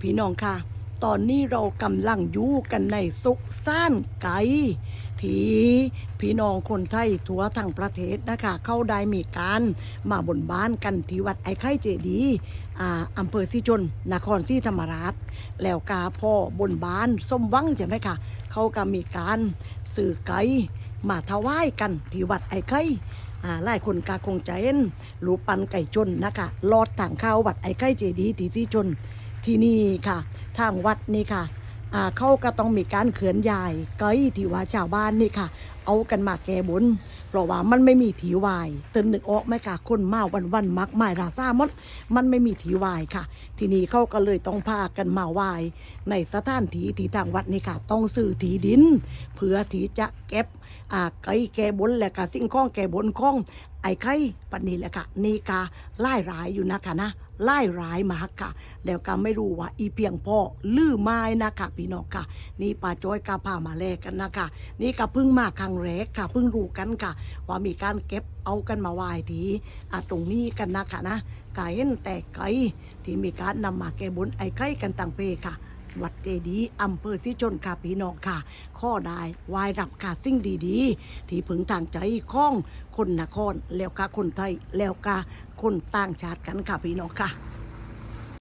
พี่น้องค่ะ ตอนนี้เรากำลังอยู่กันในสุกซ่านไก่ที่พี่น้องคนไทยทั่วทั้งประเทศนะคะ เข้าได้มีการมาบนบ้านกันที่วัดไอ้ไข่เจดีย์อ่าอำเภอสีชนนครศรีธรรมราช แล้วกาพ่อบนบ้านส้มวังใช่ไหมคะเขาก็มีการสื่อไก่มาถวายกันที่วัดไอ้ไข่อ่าหลายคนกาคงใจเห็นรูปปันไก่ชนนะคะลอดทางเข้าวัดไอ้ไข่เจดีย์ที่ที่ชน ที่นี่ค่ะทางวัดนี่ค่ะเขาก็ต้องมีการเขื่อนยายไก่ที่ว่าชาวบ้านนี่ค่ะ เอากันมาแก้บนเพราะว่ามันไม่มีถีวายเตือนนึกออกไมค่ะคนมาวันวันมักไม่ราซามดมันไม่มีถีวายค่ะ ทีนี้เขาก็เลยต้องพากันมาไหวในสถานที่ที่ทางวัดนี่ค่ะ ต้องซื้อที่ดิน เพื่อที่จะเก็บ อ่าไก่แก้บนและก็สิ่งข้องแก้บนข้อง ไอ้ไข่ปันนี้แหละค่ะนี่กาไล่ร้ายอยู่นะคะนะไล่ร้ายมากค่ะ แล้วก็ไม่รู้ว่าอีเพียงพ่อลือไม้นะคะพี่น้องค่ะ นี่ป้าจ้อยกาพามาแลกกันนะคะ นี่ก็เพิ่งมาครั้งแรกค่ะเพิ่งรู้กันค่ะ ว่ามีการเก็บเอากันมาไหว้ทีอะตรงนี้กันนะคะนะกาเห็นแต่ไก่ที่มีการนำมาแก้บนไอ้ไข่กันต่างเพค่ะ วัดเจดีย์อำเภอสิชนค่ะพี่น้องค่ะ ข้อได้วายรับค่ะสิ่งดีๆ ที่พึงทางใจของคนนครแล้วก็คนไทยแล้วก็คนต่างชาติกันค่ะพี่น้องค่ะ